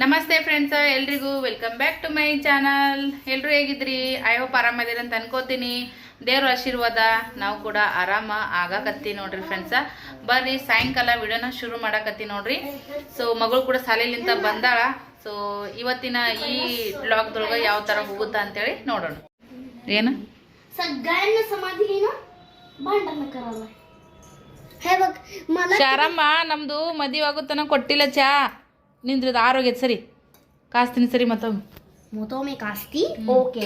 ನಮಸ್ತೆ ಫ್ರೆಂಡ್ಸ್ ಎಲ್ರಿಗೂ welcome back to my channel ಎಲ್ಲರೂ ಹೇಗಿದ್ರಿ? ಐ ಹೋಪ್ ಆರಾಮದಿರ ಅಂತ ಅನ್ಕೋತೀನಿ. ದೇವ್ರ ಆಶೀರ್ವಾದ ನಾವು ಕೂಡ ಆರಾಮ ಆಗಾಕತ್ತಿ ನೋಡ್ರಿ ಫ್ರೆಂಡ್ಸ ಬರ್ರಿ ಸಾಯಂಕಾಲ ವಿಡಿಯೋನ ಶುರು ಮಾಡಾಕತ್ತಿ ನೋಡ್ರಿ. ಸೊ ಮಗಳು ಕೂಡ ಶಾಲೆಲಿಂತ ಬಂದಾಳ. ಸೊ ಇವತ್ತಿನ ಈ ಬ್ಲಾಗ್ ದೊಳಗ ಯಾವ ತರ ಹೋಗುತ್ತಾ ಅಂತೇಳಿ ನೋಡೋಣ. ಏನು? ಶಾರಮ್ಮ ನಮ್ದು ಮದಿವಾಗುತ್ತನ ಕೊಟ್ಟಿಲ್ಲ ಚಾ. ನಿಂದ್ರದು ಆರೋಗ್ಯ ಸರಿ ಕಾಸ್ತೀನಿ ಸರಿ ಮತ್ತೊಮ್ಮೆ मोठो मी कास्ती ओके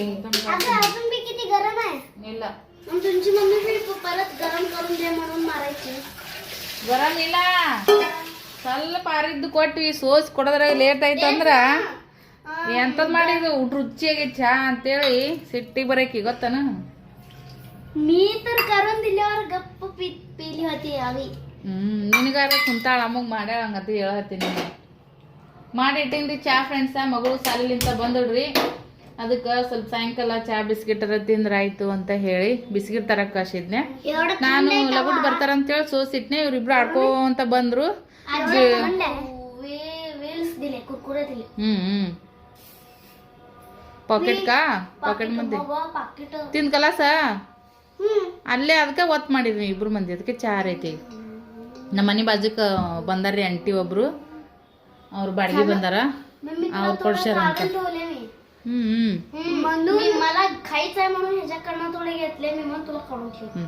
अगं अजून बी किती गरम आहे ಇಲ್ಲ मग तुमची मम्मी बी परत गरम करून दे म्हणून मारायची ಗರಂ ಇಲ್ಲ ಸ್ವಲ್ಪ ಆರಿದ್ದು ಕೊಟ್ವಿ ಸೋಸ್ ಕೊಡೋದ್ರಾಗ ಲೇಟ್ ಆಯ್ತು ಅಂದ್ರ ಎಂತದ್ ಮಾಡಿದ್ರು ರುಚಿಯಾಗಿ ಚಾ ಅಂತೇಳಿ ಸಿಟ್ಟಿಗೆ ಬರಕಿ ಗೊತ್ತನ मी तर करून दिल्यावर गप्प पी पिली होती आवी ಹ್ಮ್ ನಿನಗಾರ ಕುಂತಾಳ ಅಮ್ಮಗ್ ಮಾಡ್ಯಾಳ ಹಂಗಂತ ಹೇಳತ್ತೀನಿ ಮಾಡಿಟ್ಟೇನ್ರಿ ಚಾ ಫ್ರೆಂಡ್ಸ ಮಗಳು ಸಾಲಿಲಿಂತ ಬಂದಡ್ರಿ. ಅದಕ್ಕೆ ಸ್ವಲ್ಪ ಸಾಯಂಕಾಲ ಚಾ ಅರ ತಿಂದ್ರಾಯ್ತು ಅಂತ ಹೇಳಿ ಬಿಸ್ಕಿಟ್ ತರಕ್ ಕಳ್ಸಿದ್ನೆ ನಾನು ಲಗುಟ್ ಬರ್ತಾರಂತೇಳಿ ಸೋಸಿಟ್ನೆ ಇವ್ರಿಬ್ರು ಆಡ್ಕೋಂತ ಬಂದ್ರು. ಹ್ಮ್ ಹ್ಮ್. ಪಾಕೆಟ್ ಕಾ? ಪಾಕೆಟ್ ಮಂದಿ. ತಿಂದ್ಕಲ ಸ ಅಲ್ಲೇ ಅದಕ್ಕೆ ಒತ್ತು ಮಾಡಿದ್ವಿ ಇಬ್ರು ಮಂದಿ ಅದಕ್ಕೆ ಚಾರ್ ಐತಿ ನಮ್ಮ ಮನೆ ಬಾಜುಕ ಬಂದಾರ್ರಿ ಅಂಟಿ ಒಬ್ರು. ಅವ್ರು ಬಾಡಿಗೆ ಬಂದಾರ मम्मी ಅವ್ರು ಕೊಡ್ಸ್ಯಾರ ಅಂತ ठेवले मी हम्म हम्म म्हणून मला खायचंय म्हणून ह्याच्याकडनं थोडे घेतले मी म्हणून तुला काढून ठेव ಹ್ಮ್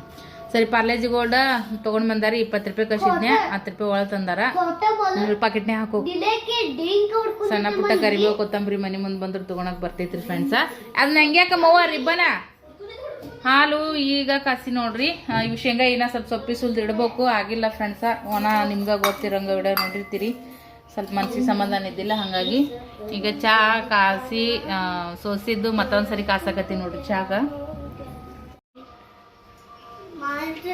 ಸರಿ ಪಾರ್ಲೇಜಿ ಗೋಲ್ಡ್ ತಗೊಂಡ್ ಬಂದಾರ ಇಪ್ಪತ್ತು ರೂಪಾಯಿ ಕಳ್ಸಿದ್ನೆ ಹತ್ತು ರೂಪಾಯಿ ಒಳಗೆ ತಂದಾರ खोटं बोल ಪಾಕೆಟ್ನೇ ಹಾಕೋ दिले की ड्रिंक उडकून ಸಣ್ಣ ಪುಟ್ಟ ಕರಿಬೇವು ಕೊತ್ತಂಬರಿ ಮನೆ ಮುಂದೆ ಬಂದ್ರೆ ತಗೊಳಕ್ ಬರ್ತೈತ್ರಿ ಫ್ರೆಂಡ್ಸ ಅದನ್ನ ಹೆಂಗ್ಯಾಕ ಮವ್ವ ರಿಬ್ಬನ ಹಾಲು ಈಗ ಕಾಸಿ ನೋಡ್ರಿ ಆ, ಇವು ಶೇಂಗಾ ಇನ್ನ ಸ್ವಲ್ಪ ಸೊಪ್ಪಿ ಸುಲ್ದು ಇಡ್ಬೇಕು ಆಗಿಲ್ಲ ಫ್ರೆಂಡ್ಸ ಒಣ ನಿಮ್ಗ ಗೊತ್ತಿರಂಗ ವಿಡಿಯೋ ನೋಡಿರ್ತೀರಿ ಸ್ವಲ್ಪ ಮನ್ಸಿಗೆ ಸಮಾಧಾನ ಇದ್ದಿಲ್ಲ ಹಾಗಾಗಿ ಈಗ ಚಾ ಕಾಸಿ ಸೋಸಿದ್ದು ಮತ್ತೊಂದ್ಸರಿ ಕಾಸಕತ್ತಿ ನೋಡ್ರಿ माझे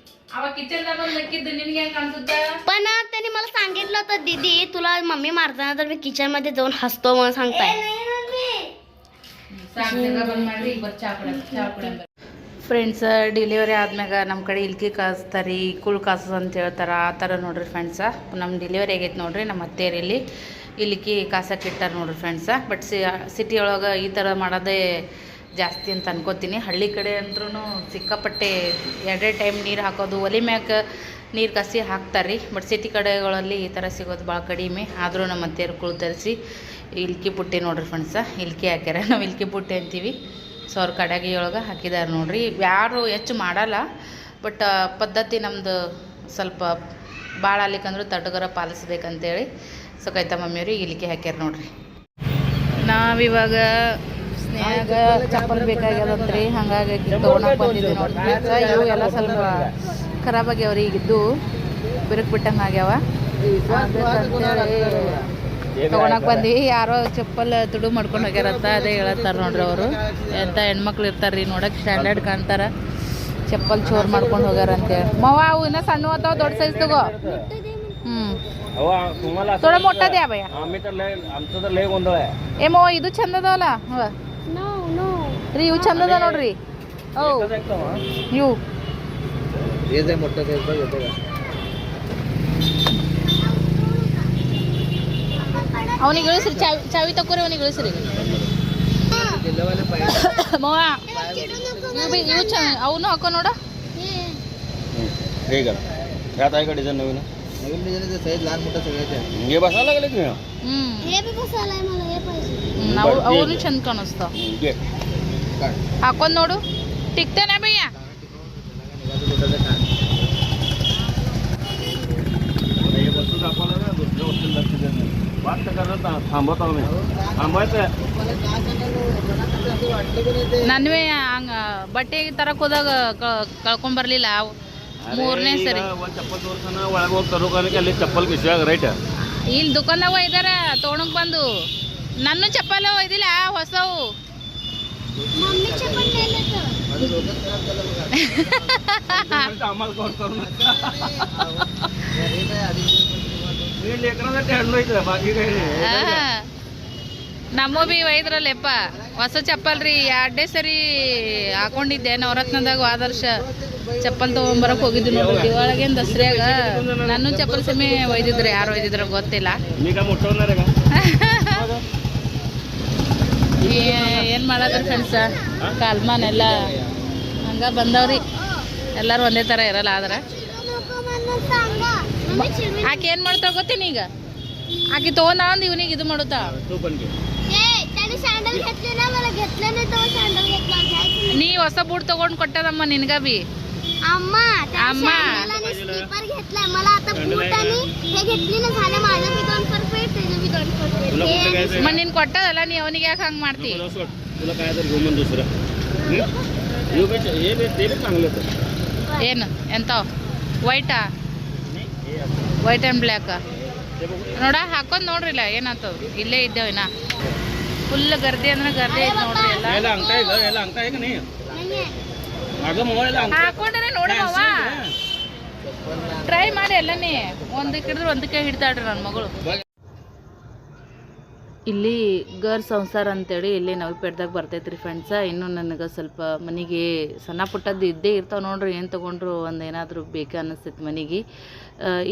हम्म? ಅವ ಕಿಚನ್ ದಾಗ ಬಂದ್ ನಕ್ಕಿದ್ದು ನಿನ್ಗೆ ಹೆಂಗ್ ಕಾಣಿಸುತ್ತ पण त्यांनी मला सांगितलं होतं दीदी तुला मम्मी मारताना तर मी किचन मध्ये जाऊन हसतो म्हणून सांगताय ಸಾಕ್ ಜಗ ಬಂದ್ ಮಾಡ್ರಿ ಈಗ ಬರ್ ಚಾ ಕುಡಿಯಂ ಚಾ ಕುಡಿಯಂ ಫ್ರೆಂಡ್ಸ್ ಡಿಲಿವರಿ ಆದ್ಮ್ಯಾಗ ನಮ್ಮ ಕಡೆ ಇಲ್ಕಿ ಕಾಸ್ತಾರಿ ಕುಳ್ ಕಾಸು ಅಂತ ಹೇಳ್ತಾರ ಆ ಥರ ನೋಡ್ರಿ ಫ್ರೆಂಡ್ಸ ನಮ್ಮ ಡಿಲಿವರಿ ಆಗೈತೆ ನೋಡ್ರಿ ನಮ್ಮ ಅತ್ತೇರಿಲ್ಲಿ ಇಲ್ಕಿ ಕಾಸಕ್ಕೆ ಇಟ್ಟಾರ ನೋಡ್ರಿ ಫ್ರೆಂಡ್ಸ ಬಟ್ ಸಿ ಸಿಟಿ ಒಳಗೆ ಈ ಥರ ಮಾಡೋದೇ ಜಾಸ್ತಿ ಅಂತ ಅನ್ಕೋತೀನಿ. ಹಳ್ಳಿ ಕಡೆ ಅಂದ್ರೂ ಸಿಕ್ಕಾಪಟ್ಟೆ ಎರಡೇ ಟೈಮ್ ನೀರು ಹಾಕೋದು, ಒಲೆ ಮ್ಯಾಗ ನೀರು ಕಸಿ ಹಾಕ್ತಾರೆ ರೀ ಬಟ್ ಸಿಟಿ ಕಡೆಗಳಲ್ಲಿ ಈ ಥರ ಸಿಗೋದು ಭಾಳ ಕಡಿಮೆ. ಆದರೂ ನಮ್ಮ ಅತ್ತೆಯರು ಕುಳ್ ತರಿಸಿ, ಇಲ್ಕಿ ಪುಟ್ಟಿ ನೋಡ್ರಿ ಫ್ರೆಂಡ್ಸ ಇಲ್ಕಿ ಹಾಕ್ಯಾರ. ನಾವು ಇಲ್ಕಿ ಪುಟ್ಟಿ ಅಂತೀವಿ. ಸೊ ಅವ್ರ ಕಡಗಿ ಒಳಗೆ ಹಾಕಿದ್ದಾರೆ ನೋಡ್ರಿ. ಯಾರು ಹೆಚ್ಚು ಮಾಡಲ್ಲ. ಬಟ್ ಪದ್ಧತಿ ನಮ್ಮದು ಸ್ವಲ್ಪ ಭಾಳ ಅಲ್ಲಿಕಂದ್ರೆ ತಟಗರ ಪಾಲಿಸ್ಬೇಕಂತೇಳಿ. ಸೊ ಕೈತ ಮಮ್ಮಿಯವ್ರಿಗೆ ಇಲ್ಕಿ ಹಾಕ್ಯಾರ ನೋಡ್ರಿ. ನಾವಿವಾಗ ಸ್ನೇಹಾಗ ಚಪ್ಪಲ್ ಬೇಕಾಗ್ಯದಂತ್ರಿ ಹಂಗಾಗಿ ತೊಗೊಳಕ್ ಬಂದಿದ್ದೀವಿ ನೋಡ್ರಿ ಫ್ರೆಂಡ್ಸ ಇವು ಎಲ್ಲ ಸ್ವಲ್ಪ ಖರಾಬ್ ಆಗ್ಯಾವ್ರಿ ಈಗಿದ್ದು ಬಿರುಕು ಬಿಟ್ಟಂಗೆ ಆಗ್ಯಾವ ಅದಕ್ಕಂತೇಳಿ ತಗೊಳಕ್ ಬಂದ್ವಿ ಯಾರೋ ಚಪ್ಪಲ್ ತುಡು ಮಾಡ್ಕೊಂಡು ಹೋಗ್ಯಾರಂತ ಅದೇ ಹೇಳತ್ತಾರ ನೋಡ್ರಿ ಅವರು ಎಂತ ಹೆಣ್ಮಕ್ಳು ಇರ್ತಾರ್ರಿ ನೋಡಕ್ ಸ್ಟ್ಯಾಂಡರ್ಡ್ ಕಾಣ್ತಾರ ಚಪ್ಪಲ್ ಚೋರ್ ಮಾಡ್ಕೊಂಡು ಹೋಗ್ಯಾರ ಅಂತೇಳಿ ಮವ ಅವು ಇನ್ನ ಸಣ್ಣ ಅದಾವ ದೊಡ್ಡ ಸೈಜ್ ತಗೋ ಹ್ಮ್ अहो तुम्हाला थोडा मोठा द्या भैया आम्ही तर लय आमचं तर लय गोंधळ आहे ಏ ಮವ ಇದು ಚಂದ ಅದಾವಲ್ಲ ಹವ नो नो ರೀ ಇವು ಚಂದ ಅದ ನೋಡ್ರಿ ಓ एकच ऐकतो हा. ಇವು हे जे मोठं ते बघ येतं का? ಅವನಿಗೆ ಇಳಿಸ್ರಿ ಚಾವಿ ಚಾವಿ ತಕೋರಿ ಅವನಿಗೆ ಇಳಿಸ್ರಿ किल्लेवाले पाहिजे ಮವ ಇವು ಬಿ- ಇವು ಚ ಅವನು ಹಾಕೋ ನೋಡ हे का ह्यात आहे का डिझाईन नवीन नवीन डिझाईनचे साईज लहान मोठं सगळ्याचे आहे हे बसायला लागले तुम्ही ಹ್ಮ್ हे बी बसायला मला हे पाहिजे ಹ್ಮ್, ಅವು ಅವನು ಚಂದ ಕಾಣಿಸ್ತಾವ घे काढ ಹಾಕೊಂಡ್ ನೋಡು ಟಿಕ್ತೇನೆ ಭಯ್ಯ निघाचं छोटंसं काढ हे वस्तू दाखवलं ना दुसऱ्या वस्तू लक्ष देत नाही वाट तर करत ना थांबवतो आम्ही थांबायचं ನನ್ವೇ ಹಂಗ ಬಟ್ಟೆ ತರಕ್ ಹೋದಾಗ ಕ- ಕಳ್ಕೊಂಡ್ ಬರ್ಲಿಲ್ಲ ಅವ್- ಮೂರನೇ ಸರಿ ಒಂದು ಚಪ್ಪಲ್ ತೋರ್ಸನ ಒಳಗೆ ಹೋಗಿ ತರೋಕೆ ಅಲ್ಲಿ ಚಪ್ಪಲ್ ಕಿಶಾಗ ರೈಟ್ ಇಲ್ಲಿ ದುಕಾನವ ಇದಾರ ತೋಣಕ್ ಬಂದು. ನನ್ನ ಚಪ್ಪಲ ಇದಿಲ್ಲ ಹೊಸವು. ನಮ್ಮ ಬಿ ಒಯ್ದ್ರಲ್ಲಪ್ಪ. ಹೊಸ ಚಪ್ಪಲ್ ರೀ ಎರಡೇ ಸರಿ ಹಾಕೊಂಡಿದ್ದೆ. ನವರತ್ನದಾಗ ಆದರ್ಶ ಚಪ್ಪಲ್ ತೊಗೊಂಬರಕ್ಕೆ ಹೋಗಿದ್ವಿ ನೋಡಿ ದಿವಾಳಗೇನು ದಸರಾಗ ನನ್ನ ಚಪ್ಪಲ್ ಸಮಿ ಒಯ್ದಿದ್ರು. ಯಾರು ಒಯ್ದಿದ್ರು ಗೊತ್ತಿಲ್ಲ. ಏನು ಮಾಡದ್ರ ಫ್ರೆಂಡ್ಸ ಕಾಲ್ಮಾನ್ ಎಲ್ಲ ಹಂಗ ಬಂದವ್ರಿ. ಎಲ್ಲರೂ ಒಂದೇ ತರ ಇರಲ್ಲ ಆದ್ರೆ. ಆಕೆ ಏನು ಮಾಡ್ತಾಳೆ ಗೊತ್ತೇನೀಗ ಈಗ? ಆಕೆ ತೊಗೊಂಡ ಅಂದ್ ಇವನಿಗೆ ಇದು ಮಾಡುತ್ತಾ? ನೀ ಹೊಸ ಬೂಟ್ ತಗೊಂಡ್ ಕೊಟ್ಟದಮ್ಮ ನಿನ್ಗ बी अम्मा त्याने अम्मा. सँडल आणि स्लीपर घेतलाय मला आता बूट आणि हे घेतली ना झाले माझं बी दोन परफेक्ट त्याचं बी दोन तुला कुठलं परफेक्ट घ्यायचं मग ನೀನ್ ಕೊಟ್ಟದಲ್ಲ ನೀ ಅವನಿಗೆ ಯಾಕೆ ಹಂಗೆ ಮಾಡ್ತಿ मला सोड तुला काय तर घेऊ म्हण दुसरं हं? हे बी हे बी ते बी चांगलं होतं ಏನು ಎಂತಾವ್ ವೈಟಾ नाही हे आपलं. ವೈಟ್ ಆ್ಯಂಡ್ ಬ್ಲ್ಯಾಕ್ ते बघू ನೋಡ ಹಾಕೊಂಡ್ ನೋಡ್ರಿಲ್ಲ ಏನಾಯ್ತದ ಇಲ್ಲೇ ಇದ್ದೇವ ಇನ್ನ ಫುಲ್ ಗರ್ದೆ ಅಂದ್ರೆ ಗರ್ದೆ ಐತೆ ನೋಡ್ರಿ ಎಲ್ಲ. ಎಲ್ಲ ಅಂಕ ಎಲ್ಲ ಅಂಕ ನೀ? ಎಲ್ಲ ಅಂಕ ಹಾಕೊಂಡ್ರೆ ನೋಡವ್ವ ಟ್ರೈ ಮಾಡಿ ಎಲ್ಲನೇ. ಒಂದಕ್ಕೆ ಹಿಡಿದ್ರೆ ಒಂದಕ್ಕೆ ಹಿಡ್ತಾಳ್ರಿ ನನ್ನ ಮಗಳು. ಇಲ್ಲಿ ಗರ್ ಸಂಸಾರ ಅಂತೇಳಿ ಇಲ್ಲಿ ನವಿಪೇಟ್ದಾಗ ಬರ್ತೈತ್ರಿ ಫ್ರೆಂಡ್ಸ ಇನ್ನು ನನಗೆ ಸ್ವಲ್ಪ ಮನೆಗೆ ಸಣ್ಣ ಪುಟ್ಟದ್ದು ಇದ್ದೇ ಇರ್ತಾವೆ ನೋಡ್ರಿ, ಏನು ತೊಗೊಂಡ್ರು ಒಂದು ಏನಾದರೂ ಬೇಕು ಅನ್ನಿಸ್ತೈತೆ ಮನೆಗೆ.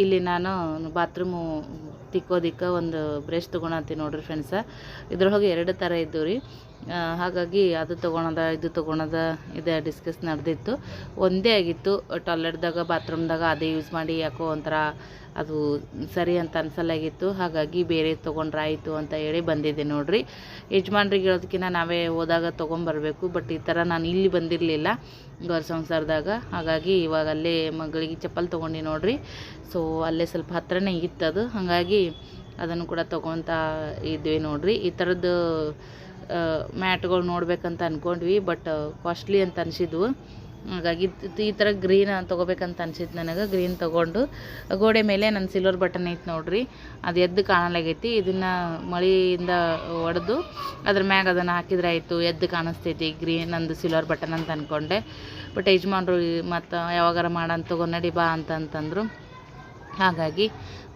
ಇಲ್ಲಿ ನಾನು ಬಾತ್ರೂಮು ತಿಕ್ಕೋದಿಕ್ಕೆ ಒಂದು ಬ್ರಷ್ ತೊಗೊಳತ್ತೀನಿ ನೋಡ್ರಿ ಫ್ರೆಂಡ್ಸ ಇದ್ರೊಳಗೆ ಎರಡು ಥರ ಇದ್ದವು ರೀ. ಹಾಗಾಗಿ ಅದು ತೊಗೊಳದ, ಇದು ತೊಗೊಳದ, ಇದೆ ಡಿಸ್ಕಸ್ ನಡೆದಿತ್ತು. ಒಂದೇ ಆಗಿತ್ತು. ಟಾಯ್ಲೆಟ್ದಾಗ, ಬಾತ್ರೂಮ್ದಾಗ ಅದೇ ಯೂಸ್ ಮಾಡಿ ಯಾಕೋ ಒಂಥರ ಅದು ಸರಿ ಅಂತ ಅನ್ಸಲಾಗಿತ್ತು. ಹಾಗಾಗಿ ಬೇರೆ ತೊಗೊಂಡ್ರೆ ಆಯಿತು ಅಂತ ಹೇಳಿ ಬಂದಿದ್ದೆ ನೋಡಿರಿ. ಯಜಮಾನ್ರಿಗೆ ಹೇಳೋದಕ್ಕಿಂತ ನಾವೇ ಹೋದಾಗ ತೊಗೊಂಬರ್ಬೇಕು. ಬಟ್ ಈ ಥರ ನಾನು ಇಲ್ಲಿ ಬಂದಿರಲಿಲ್ಲ ಗೌರ್ ಸಂಸಾರದಾಗ. ಹಾಗಾಗಿ ಇವಾಗ ಅಲ್ಲೇ ಮಗಳಿಗೆ ಚಪ್ಪಲ್ ತೊಗೊಂಡು ನೋಡಿರಿ. ಸೊ ಅಲ್ಲೇ ಸ್ವಲ್ಪ ಹತ್ರನೇ ಇತ್ತದು. ಹಾಗಾಗಿ ಅದನ್ನು ಕೂಡ ತೊಗೊತಾ ಇದ್ವಿ ನೋಡಿರಿ. ಈ ಥರದ್ದು ಮ್ಯಾಟ್ಗಳು ನೋಡ್ಬೇಕಂತ ಅಂದ್ಕೊಂಡ್ವಿ ಬಟ್ ಕಾಸ್ಟ್ಲಿ ಅಂತ ಅನಿಸಿದ್ವು. ಹಾಗಾಗಿ ಈ ಥರ ಗ್ರೀನ್ ತೊಗೋಬೇಕಂತ ಅನ್ಸಿತ್ತು ನನಗೆ ಗ್ರೀನ್ ತೊಗೊಂಡು. ಗೋಡೆ ಮೇಲೆ ನನ್ನ ಸಿಲ್ವರ್ ಬಟನ್ ಐತೆ ನೋಡ್ರಿ, ಅದು ಎದ್ದು ಕಾಣಲಾಗೈತಿ. ಇದನ್ನು ಮಳೆಯಿಂದ ಒಡೆದು ಅದ್ರ ಮ್ಯಾಗ ಅದನ್ನು ಹಾಕಿದ್ರೆ ಆಯಿತು, ಎದ್ದು ಕಾಣಿಸ್ತೈತಿ ಗ್ರೀನ್ ನಂದು ಸಿಲ್ವರ್ ಬಟನ್ ಅಂತ ಅಂದ್ಕೊಂಡೆ ಬಟ್ ಯಜಮಾನ್ರು ಮತ್ತು ಯಾವಾಗಾರ ಮಾಡೋಣ ತಗೋ ಬಾ ಅಂತಂತಂದರು ಹಾಗಾಗಿ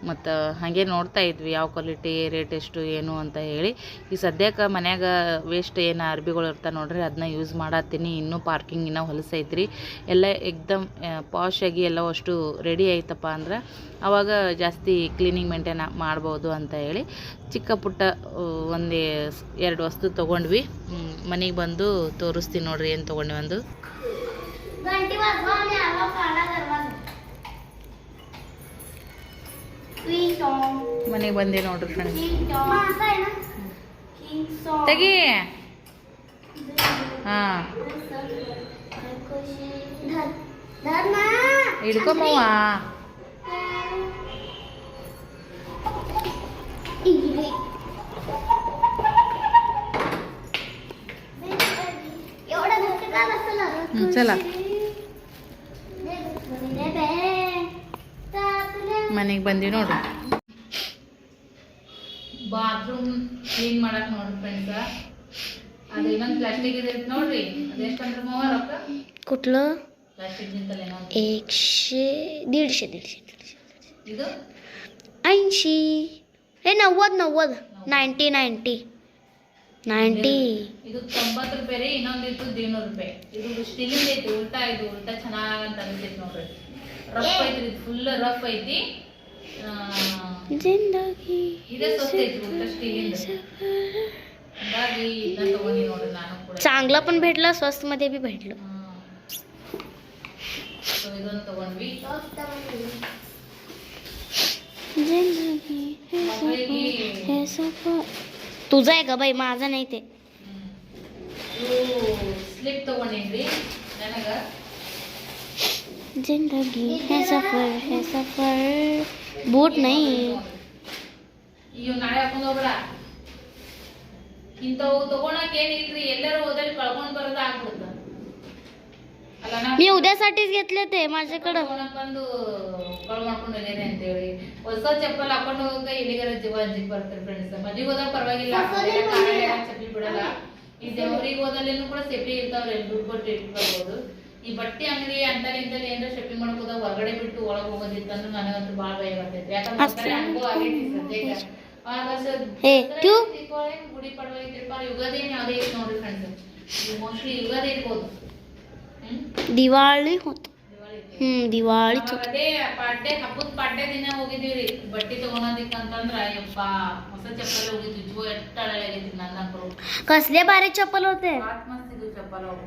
ಮತ್ತು ಹಾಗೆ ನೋಡ್ತಾ ಇದ್ವಿ ಯಾವ ಕ್ವಾಲಿಟಿ ರೇಟ್ ಎಷ್ಟು, ಏನು ಅಂತ ಹೇಳಿ. ಈ ಸದ್ಯಕ್ಕೆ ಮನ್ಯಾಗ ವೇಸ್ಟ್ ಏನು ಅರ್ಬಿಗಳು ಇರ್ತಾವೆ ನೋಡ್ರಿ ಅದನ್ನ ಯೂಸ್ ಮಾಡತ್ತೀನಿ. ಇನ್ನೂ ಪಾರ್ಕಿಂಗ್ ಇನ್ನೂ ಹೊಲಸೈತ್ರಿ ಎಲ್ಲ ಎಕ್ದಮ್ ಪಾಶ್ ಆಗಿ ಎಲ್ಲ ಅಷ್ಟು ರೆಡಿ ಆಯ್ತಪ್ಪ ಅಂದ್ರೆ ಆವಾಗ ಜಾಸ್ತಿ ಕ್ಲೀನಿಂಗ್ ಮೇಂಟೈನ್ ಮಾಡ್ಬೋದು ಅಂತ ಹೇಳಿ, ಚಿಕ್ಕ ಪುಟ್ಟ ಒಂದು ಎರಡು ವಸ್ತು ತೊಗೊಂಡ್ವಿ. ಮನೆಗೆ ಬಂದು ತೋರಿಸ್ತೀನಿ ನೋಡ್ರಿ ಏನು ತೊಗೊಂಡ್ವಿ ಒಂದು ಮನೆಗೆ ಬಂದೆ ನೋಡ್ರಿ ಫ್ರೆಂಡ್ಸ್ ತೆಗಿ ಹಾ ಹಿಡ್ಕೊಂಬವ್ವ चला ಮನೆಗೆ ಬಂದಿ ನೋಡ್ರಿ ಕ್ಲೀನ್ ಮಾಡಕ್ ನೋಡ್ರಿ ಫ್ರೆಂಡ್ಸ ಅದು ಇನ್ನೊಂದು ಪ್ಲಾಸ್ಟಿಕ್ ಇದೆ ನೋಡ್ರಿ ಅದೆಷ್ಟಂದ್ರೆ ಮೂವ ರೊಕ್ಕ कुठलं ಪ್ಲಾಸ್ಟಿಕ್ ನಿಂತಲ್ಲ ಏನೋ एकशे दीडशे दीडशे दीडशे ಇದು ऐंशी हे नव्वद नव्वद नाईन्टी नाईन्टी नाईन्टी ಇದು ತೊಂಬತ್ತು ರೂಪಾಯಿ ರೀ ಇನ್ನೊಂದು ಇತ್ತು ಇನ್ನೂರು ರೂಪಾಯಿ ಇದು ಸ್ಟೀಲಿಂದ ಐತಿ ಉಲ್ಟಾ ಇದು ಉಲ್ಟಾ ಚೆನ್ನಾಗಿ ಅಂತ ಅನಿಸ್ತೈತಿ ನೋಡ್ರಿ ರಫ್ ಐತ್ರಿ ಫುಲ್ ರಫ್ ಐತಿ ಆ, जिंदगी ಇದೇ ಸ್ವಸ್ಥ ಐತಿ ಉಲ್ಟಾ ಸ್ಟೀಲಿಂದ ಹಾಗಾಗಿ ಇದನ್ನ ತಗೊಂಡಿ ನೋಡ್ರಿ ನಾನು ಕೂಡ चांगलं पण भेटलं स्वस्त मध्ये बी भेटलं ಸೊ ಇದೊಂದು ತಗೊಂಡ್ವಿ जिंदगी ಮಕ್ಕಳಿಗೆ हे सफर तुझं आहे का बाई माझं नाही ते ಇವು ಸ್ಲಿಪ್ ತಗೊಂಡೇನ್ರಿ ನನಗ जिंदगी है सफर है सफर बूट नहीं ಇವ್ ನಾಳೆ ಹಾಕೊಂಡ್ ಹೋಗ್ಬೇಡ ಇಂಥವು ತಗೊಳಕ್ ಏನಿಲ್ರಿ ಎಲ್ಲರೂ ಹೋದಲ್ಲಿ ಕಳ್ಕೊಂಡ್ ಬರೋದ ಆಗ್ಬಿಡುತ್ತ ಅಲ್ಲ ನಾ मी उद्यासाठीच घेतले ते माझ्याकडं ತಗೊಳಕ್ ಬಂದು ಕಳ್ ಮಾಡ್ಕೊಂಡು ಹೋಗ್ಯಾನೆ ಅಂತೇಳಿ ಹೊಸ ಚಪ್ಪಲ್ ಹಾಕೊಂಡು ಹೋಗಕ್ಕೆ ಇಲ್ಲಿಗಾರ ಜೀವ ಅಂಜಿಕ್ ಬರ್ತಾರೆ ಫ್ರೆಂಡ್ಸ್ ಮದ್ವಿಗೆ ಹೋದಾಗ ಪರವಾಗಿಲ್ಲ ಹೊಸದೇ ಎಲ್ಲ ಕಾಲೆಲ್ಲ ಚಪ್ಪಲಿ ಬಿಡಲ್ಲ ಈ ದೇವ್ರಿಗೆ ಹೋದಲ್ಲೇನು ಕೂಡ ಸೇಫ್ಟಿ ಇರ್ತಾವ್ರೆ ದುಡ್ಡು ಕೊಟ್ಟು ಇಟ್ಕೊಳ್ಬೋದು ಈ ಬಟ್ಟೆ ಅಂಗಡಿ ಅಂತಲ್ಲಿ ಇಂತಲ್ಲಿ ಏನಾರ ಶಾಪಿಂಗ್ ಮಾಡಕ್ ಹೋದಾಗ ಹೊರಗಡೆ ಬಿಟ್ಟು ಒಳಗೆ ಹೋಗೋದಿತ್ತಂದ್ರೆ ನನಗಂತೂ ಭಾಳ ಭಯ ಬರ್ತೈತಿ ಯಾಕಂದ್ರೆ ಹಂಗೂ ಆಗೈತಿ ಸದ್ಯಕ್ಕೆ ದೀಪಾವಳಿ ಗುಡಿ ಪಡವ ಐತ್ರಿಪ್ಪ ಯುಗಾದಿನ ಯಾವ್ದೇ ಐತಿ ನೋಡ್ರಿ ಫ್ರೆಂಡ್ಸ್ ಮೋಸ್ಟ್ಲಿ ಯುಗಾದಿ ಇರ್ಬೋದು ದಿವಾಳಿ ಹೊತ್ತು ಹ್ಮ್ ದಿವಾಳಿ ಅದೇ ಪಾಡ್ಡೆ ಹಬ್ಬದ ಪಾಡ್ಡೆ ದಿನ ಹೋಗಿದೀವಿ ರೀ ಬಟ್ಟೆ ತಗೊಳೋದಿಕ್ಕಂತಂದ್ರ ಯಪ್ಪ ಹೊಸ ಚಪ್ಪಲ್ ಹೋಗಿದ್ವಿ ಜೋ ಎಟ್ಟ ಹಳೇ ಆಗೈತಿ ನನ್ನ ಕಸಲೆ ಬಾರಿ ಚಪ್ಪಲ್ ಹೋತೆ ಆತ್ಮಸ್ಥಿತಿ ಚಪ್ಪಲ್ ಹೋಗಿ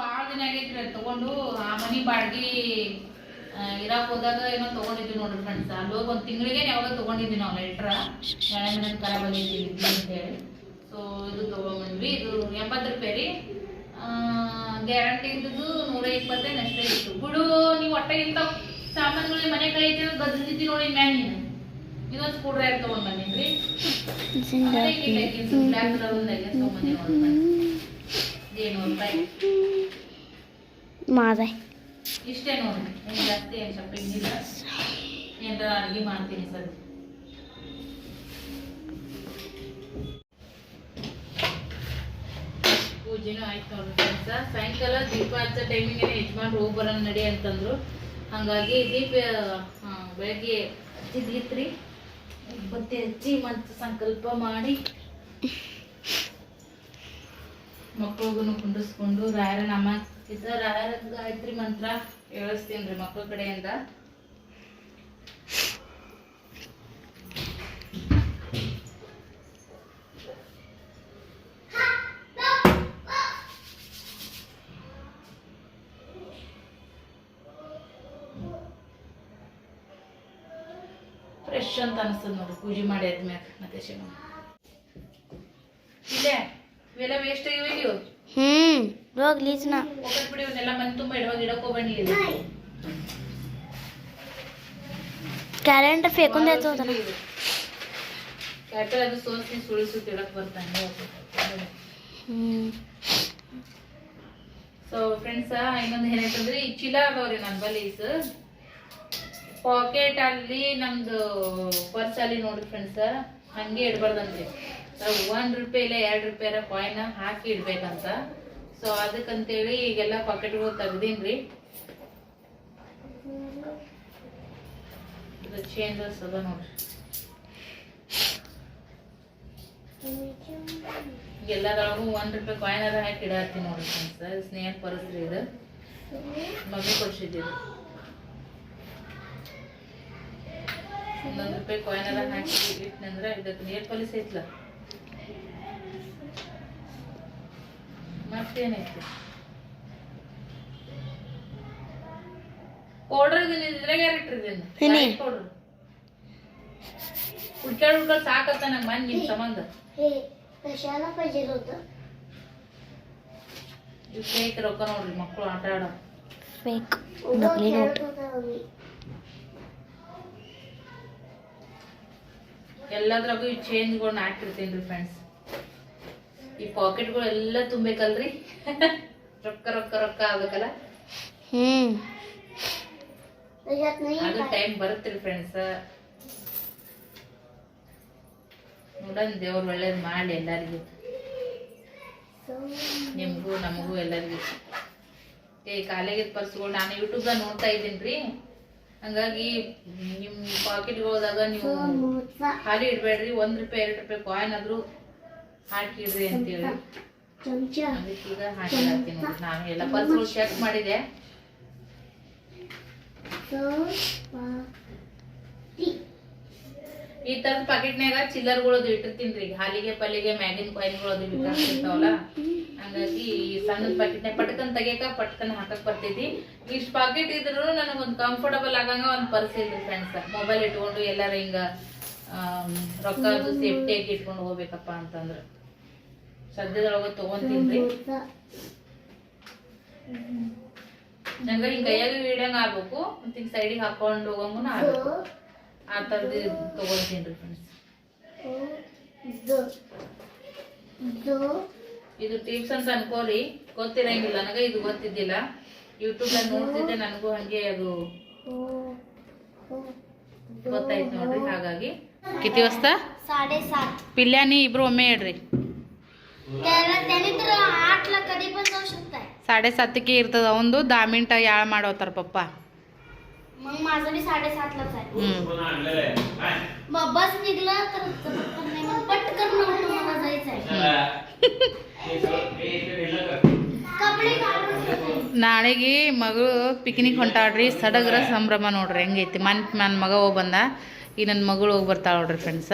ಭಾಳ ದಿನ ಆಗೈತ್ರಿ ತಗೊಂಡು ಆ ಮನಿ ಬಾಡ್ಗಿ ಇರಾಕ್ ಹೋದಾಗ ಏನೋ ತಗೊಂಡಿದ್ವಿ ನೋಡ್ರಿ ಫ್ರೆಂಡ್ಸ್ ಅಲ್ಲಿ ಹೋಗಿ ಒಂದು ತಿಂಗಳಿಗೆ ಯಾವಾಗ ತಗೊಂಡಿದ್ವಿ ನಾವು ಲೆಟ್ರ ಮನೆ ಆಗೈತಿ ಇಡ್ಲಿ ಅಂತೇಳಿ ಸೊ ಇದು ತಗೊಂಡ್ಬಂದ್ವಿ. ಇದು ಎಂಬತ್ತು ರೂಪಾಯಿ ರೀ. ಗ್ಯಾರಂಟಿ ಇದ್ದದ್ದು ನೂರ ಇಪ್ಪತ್ತೈದು ಅಷ್ಟೇ ಇತ್ತು. ಬಿಡು ನೀವು ಹೊಟ್ಟೆ ಇಂಥ ಸಾಮಾನುಗಳು ಮನೆ ಕೈ ಐತಿ ಗದ್ದಿದ್ದಿ ನೋಡಿ ಮ್ಯಾನ್ ನೀನು. ಇದೊಂದು ಸ್ಕ್ರೂ ಡ್ರೈವರ್ ತಗೊಂಡ್ ಬಂದಿದ್ರಿ ಬ್ಲ್ಯಾಕ್ ಕಲರ್ ಒಂದು ಏನು ತೊಗೊಂಬಂದಿ ರೂಪಾಯಿ ಮಾಡಿದೆ ಇಷ್ಟೇ ನೋಡಿ ಜಾಸ್ತಿ ಏನು ಶಾಪಿಂಗ್ ಇಲ್ಲ. ಏನಾರ ಅಡುಗೆ ಮಾಡ್ತೀನಿ ಸರ್? ಪೂಜೆನೂ ಆಯ್ತು ನೋಡಿ ಫ್ರೆಂಡ್ಸ. ಸಾಯಂಕಾಲ ದೀಪ ಹಚ್ಚೋ ಟೈಮಿಗೆ ಯಜಮಾನ್ರು ಹೋಗಿ ಬರೋಣ ನಡಿ ಅಂತಂದ್ರು. ಹಾಗಾಗಿ ದೀಪ ಬೆಳಗ್ಗೆ ಹಚ್ಚಿದ್ರಿ ಬತ್ತಿ ಹಚ್ಚಿ ಮತ್ತು ಸಂಕಲ್ಪ ಮಾಡಿ. ಮಕ್ಕಳಿಗೂ ಕುಂಡಿಸ್ಕೊಂಡು ರಾಯರ ನಾಮ ರಾಯರ ಗಾಯತ್ರಿ ಮಂತ್ರ ಹೇಳಿಸ್ತೀನಿ ಮಕ್ಕಳ ಕಡೆಯಿಂದ. ಫ್ರೆಶ್ ಅಂತ ಅನಿಸ್ತದ ನೋಡಿ, ಪೂಜೆ ಮಾಡಿ ಆದ್ಮ್ಯಾಗ ಮತ್ತೆ ಶಿವ ಇಲ್ಲೇ, ಇವೆಲ್ಲ ವೇಸ್ಟ್ ಆಗಿವೆ ನೀವು ರೋಗ ಲೀಜ್ನ ಹೋಗ್ಬಿಡಿ ಇವನ್ನೆಲ್ಲ ಮನೆ ತುಂಬ ಇಡವಾಗ ಇಡಕ್ಕೆ ಹೋಗ್ಬೇಡಿ. ಕ್ಯಾಲೆಂಡರ್ ಫೇಕೊಂದೇ ಆಯ್ತು ಕ್ಯಾಟಲ್ ಅದು ಸೋಸಿ ಸುಳಿಸುತ್ತೆ ಇಡಕ್ಕೆ ಬರ್ತಾನೆ. ಸೊ ಫ್ರೆಂಡ್ಸ್ ಇನ್ನೊಂದು ಏನಂತಂದ್ರೆ ಈ ಚೀಲ ಅದಾವ್ರಿ ನನ್ನ ಬಲೀಸ್ ಪಾಕೆಟ್ ಅಲ್ಲಿ ನಮ್ದು ಪರ್ಸ್ ಅಲ್ಲಿ ನೋಡ್ರಿ ಫ್ರೆಂಡ್ಸ್ ಹಂಗೆ ಇಡ್ಬಾರ್ದಂತ್ರಿ ಒನ್ ರೂಪಾಯಿ ಇಲ್ಲ ಎರಡು ರೂಪಾಯಿ ಕಾಯಿನ್ ಹಾಕಿ ಇಡ್ಬೇಕಂತ. ಸೊ ಅದಕ್ಕಂತೇಳಿ ಈಗೆಲ್ಲ ಪಾಕೆಟ್ಗಳು ತೆಗ್ದೀನ್ರಿ. ಇದು ಅದ ನೋಡ್ರಿ. ಎಲ್ಲದರೊಳಗೂ ಒಂದ್ ರೂಪಾಯಿ ಕಾಯಿನ್ ಅದ ಹಾಕಿ ಇಡಾತಿ ನೋಡ್ರಿ ಫ್ರೆಂಡ್ಸ್ ಸ್ನೇಹ ಪರಸ್ರಿ ಇದು. ಮಗು ಕೊಡ್ಸಿದ್ದೀವಿ ಒಂದೊಂದು ರೂಪಾಯಿ ಕಾಯಿನ್ ಅದ ಹಾಕಿ ಇಟ್ನಂದ್ರೆ ಇದಕ್ಕೆ ನೇಲ್ ಪಾಲಿಸ್ ಮತ್ತೇನೈತೆ? ಪೌಡರ್ ಇದನ್ನ ಇದ್ರಾಗ ಯಾರು ಇಟ್ಟಿರ್ದಿಲ್ಲ ಪೌಡರ್ ಹುಡ್ಕ್ಯಾಡ್ ಹುಡ್ಕ್ಯಾಡ್ ಸಾಕತ್ತ ನಂಗೆ ಮನ್ ನಿಮ್ ಸಂಬಂಧ. ಫೇಕ್ ರೊಕ್ಕ ನೋಡ್ರಿ ಮಕ್ಕಳು ಆಟ ಆಡೋ ಫೇಕ್ ಎಲ್ಲದ್ರಾಗೂ ಚೇಂಜ್ಗಳನ್ನ ಹಾಕಿರ್ತೀನಿ ಫ್ರೆಂಡ್ಸ್ ಈ ಪಾಕೆಟ್ಗಳೆಲ್ಲ ತುಂಬಬೇಕಲ್ರಿ ರೊಕ್ಕ ರೊಕ್ಕ ರೊಕ್ಕ ಆಗ್ಬೇಕಲ್ಲ? ಅದು ಟೈಮ್ ಬರುತ್ತೀರಿ ಫ್ರೆಂಡ್ಸ್ ನೋಡೋಣ ದೇವ್ರು ಒಳ್ಳೇದು ಮಾಡಿ ಎಲ್ಲರಿಗೂ. ನಿಮಗೂ ನಮಗೂ ಎಲ್ಲರಿಗೂ. ಏ ಕಾಲೇಜ್ ಪರ್ಸ್ಗಳು ನಾನು ಯೂಟ್ಯೂಬ್ದಾಗ ನೋಡ್ತಾ ಇದ್ದೀನಿ ರೀ ಹಂಗಾಗಿ ನಿಮ್ಮ ಪಾಕೆಟ್ಗಳದಾಗ ನೀವು ಖಾಲಿ ಇಡಬೇಡ್ರಿ ಒಂದು ರೂಪಾಯಿ ಎರಡು ರೂಪಾಯಿ ಕಾಯಿನ್ ಆದ್ರೂ ಹಾಕಿಡ್ರಿ ಅಂತೇಳಿ. ಅದಕ್ಕೀಗ ಹಾಕಿಡತ್ತೀನಿ ಎಲ್ಲ ಪರ್ಸ್ಗಳು ಚೆಕ್ ಮಾಡಿದೆ. ಈ ತರದ ಪಾಕೆಟ್ನ್ಯಾಗ ಚಿಲ್ಲರ್ಗಳದು ಇಟ್ಟಿರ್ತೀನಿ ರೀ. ಹಾಲಿಗೆ ಪಲ್ಲಿಗೆ ಮ್ಯಾಗಿನ ಕಾಯಿನ್ಗಳದು ಇರ್ತಾವಲ್ಲ ಹಂಗಾಗಿ ಈ ಸಣ್ಣದ ಪಾಕೆಟ್ನ್ಯಾಗ ಪಟ್ಕನ್ ತೆಗಿಯಕ ಪಟ್ಕನ್ ಹಾಕಕ್ ಬರ್ತೈತಿ. ಇಷ್ಟು ಪಾಕೆಟ್ ಇದ್ರು ನನಗೊಂದು ಕಂಫರ್ಟಬಲ್ ಆಗಂಗ ಒಂದ್ ಪರ್ಸ್ ಇಲ್ರಿ ಫ್ರೆಂಡ್ಸ್ ಮೊಬೈಲ್ ಇಟ್ಕೊಂಡು ಎಲ್ಲಾರ ಹಿಂಗ ರೊಕ್ಕ ಸೇಫ್ಟಿಯಾಗಿ ಇಟ್ಕೊಂಡು ಹೋಗ್ಬೇಕಪ್ಪ ಅಂತಂದ್ರೆ. ಸದ್ಯದೊಳಗೆ ತಗೊಂತೀನಿ ನಂಗೆ ಈ ಕೈಯಾಗ ಹಿಡಿಯಂಗ ಆಗ್ಬೇಕು ಮತ್ತ ಈಗ ಸೈಡಿಗೆ ಹಾಕೊಂಡು ಹೋಗಂಗೂ ಆಗ್ಬೇಕು. ಆ ಥರದ್ದು ತಗೊಂತೀನಿ ಫ್ರೆಂಡ್ಸ್ ಇದು ಟಿಪ್ಸ್ ಅಂತ ಅನ್ಕೋರಿ ಗೊತ್ತಿರಂಗಿಲ್ಲ ನನಗೆ ಇದು ಗೊತ್ತಿದ್ದಿಲ್ಲ. ಯೂಟ್ಯೂಬಲ್ಲಿ ನೋಡ್ತಿದ್ದೆ ನನಗೂ ಹಂಗೆ ಅದು ಗೊತ್ತಾಯ್ತು ನೋಡ್ರಿ ಹಾಗಾಗಿ. ಕಿತಿ ವಸ್ತಾ? ಪಿಲ್ಯಾನಿ ಇಬ್ರು ಒಮ್ಮೆ ಹೇಳ್ರಿ. ಸಾಡೆ ಸತ್ತಕ್ಕೆ ಇರ್ತದ ಒಂದು ದಾಮಿಂಟ दहा ಮಾಡೋತಾರ ಪಪ್ಪ? ನಾಳೆಗೆ ಮಗಳು ಪಿಕ್ನಿಕ್ ಹೊಂಟಾಡ್ರಿ ಸಡಗರ ಸಂಭ್ರಮ ನೋಡ್ರಿ ಹೆಂಗೈತಿ. ಮನ್ ನನ್ನ ಮಗ ಹೋಗಿ ಬಂದ. ಈ ನನ್ನ ಮಗಳು ಹೋಗಿ ಬರ್ತಾಳೆ ನೋಡ್ರಿ ಫ್ರೆಂಡ್ಸ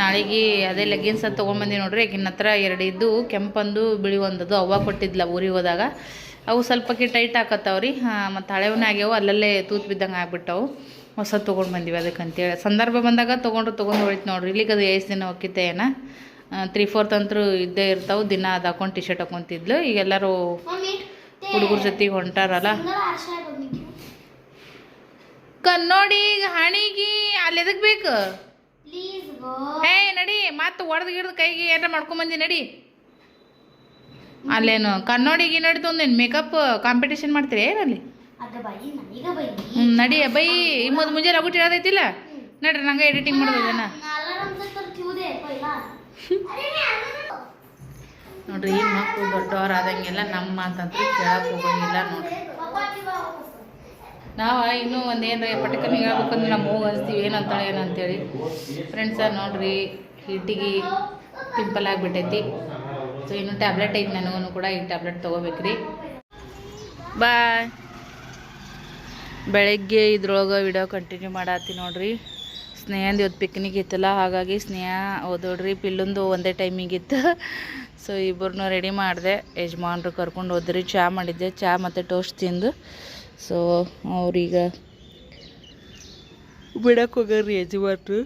ನಾಳೆಗೆ ಅದೇ ಲೆಗ್ಗಿನ್ಸ್ ಅಂತ ತೊಗೊಂಡ್ಬಂದಿ ನೋಡ್ರಿ ಯಾಕಿನ ಹತ್ರ ಎರಡು ಇದ್ದು ಕೆಂಪಂದು ಬಿಳಿ ಒಂದದು ಅವ್ವ ಕೊಟ್ಟಿದ್ಲ ಊರಿಗೆ ಹೋದಾಗ. ಅವು ಸ್ವಲ್ಪಕ್ಕೆ ಟೈಟ್ ಹಾಕತ್ತಾವ್ರಿ. ಮತ್ತು ಹಳೆವನೇ ಆಗ್ಯಾವು, ಅಲ್ಲಲ್ಲೇ ತೂತ್ ಬಿದ್ದಂಗೆ ಆಗ್ಬಿಟ್ಟವು. ಹೊಸ ತೊಗೊಂಡು ಬಂದಿವಿ ಅದಕ್ಕಂತೇಳಿ. ಸಂದರ್ಭ ಬಂದಾಗ ತೊಗೊಂಡ್ರು, ತೊಗೊಂಡು ಹೋಯ್ತು ನೋಡ್ರಿ. ಇಲ್ಲಿಗೆ ಅದು ಏಸ್ ದಿನ ಹೋಗಿತ್ತೆ ಏನ? ತ್ರೀ ಫೋರ್ತ್ ಅಂತರೂ ಇದ್ದೇ ಇರ್ತಾವೆ. ದಿನ ಅದು ಹಾಕೊಂಡು ಟಿ ಶರ್ಟ್ ಹಾಕೊತಿದ್ಲು ಈಗೆಲ್ಲರೂ ಹುಡುಗರ ಜೊತೆಗೆ ಹೊಂಟಾರಲ್ಲ. ಕನ್ನೋಡಿ ಹಣಿಗೆ. ಅಲ್ಲಿ ಎದಕ್ಕೆ ಬೇಕು? ಹೇ ನಡಿ ಮತ್ತೆ ಒಡದ್ ಗಿಡದ ಕೈಗೆ ಏನಾರ ಮಾಡ್ಕೊಂಬಂದಿ ನಡಿ. ಅಲ್ಲೇನು ಕನ್ನೋಡಿಗೆ ನಡೀತು ಒಂದೇನು ಮೇಕಪ್ ಕಾಂಪಿಟೇಷನ್ ಮಾಡ್ತೀರಿ ಏನಲ್ಲಿ? ಹ್ಞೂ ನಡಿ ಬೈ ಇಮ್ಮದ್ ಮುಂಜಾನೆ ಆಗುಟ್ಟು ಹೇಳೋದೈತಿಲ್ಲ ನಡ್ರಿ ನಂಗೆ ಎಡಿಟಿಂಗ್ ಮಾಡೋದನ್ನ ನೋಡ್ರಿ ಮಕ್ಕಳು ದೊಡ್ಡವ್ರು ಆದಂಗೆಲ್ಲ ನಮ್ಮ ಮಾತಂತೂ ಕೇಳಕ್ ಹೋಗಂಗಿಲ್ಲ ನೋಡ್ರಿ. ನಾವು ಇನ್ನೂ ಒಂದು ಏನಾರ, ಪಟಕನ್ ಹೇಳ್ಬೇಕಂದ್ರೆ ನಮ್ಮ ಹೋಗಿ ಹಚ್ತೀವಿ ಏನಂತಾಳೆ ಏನಂತೇಳಿ ಫ್ರೆಂಡ್ಸ ನೋಡ್ರಿ, ಹಿಟ್ಟಿಗೆ ಪಿಂಪಲ್ ಆಗಿಬಿಟ್ಟೈತಿ. ಸೊ ಇನ್ನು ಟ್ಯಾಬ್ಲೆಟ್ ಐತಿ ನನಗೂ ಕೂಡ, ಈ ಟ್ಯಾಬ್ಲೆಟ್ ತೊಗೋಬೇಕ್ರಿ. ಬಾಯ್ ಬೆಳಗ್ಗೆ ಇದ್ರೊಳಗೆ ವಿಡಿಯೋ ಕಂಟಿನ್ಯೂ ಮಾಡತ್ತಿ ನೋಡ್ರಿ. ಸ್ನೇಹಂದು ಇವತ್ತು ಪಿಕ್ನಿಕ್ ಇತ್ತಲ್ಲ, ಹಾಗಾಗಿ ಸ್ನೇಹ ಓದೋಡ್ರಿ ಪಿಲ್ಲೊಂದು ಒಂದೇ ಟೈಮಿಗೆ ಇತ್ತು. ಸೊ ಇಬ್ಬರನ್ನೂ ರೆಡಿ ಮಾಡಿದೆ. ಯಜಮಾನ್ರು ಕರ್ಕೊಂಡು ಹೋದ್ರಿ ಚಹಾ ಮಾಡಿದ್ದೆ ಚಹಾ ಮತ್ತು ಟೋಸ್ಟ್ ತಿಂದು. ಸೊ ಅವ್ರೀಗ ಬಿಡಕ್ಕೆ ಹೋಗ್ರಿ ಯಜಮಾನ್ರು.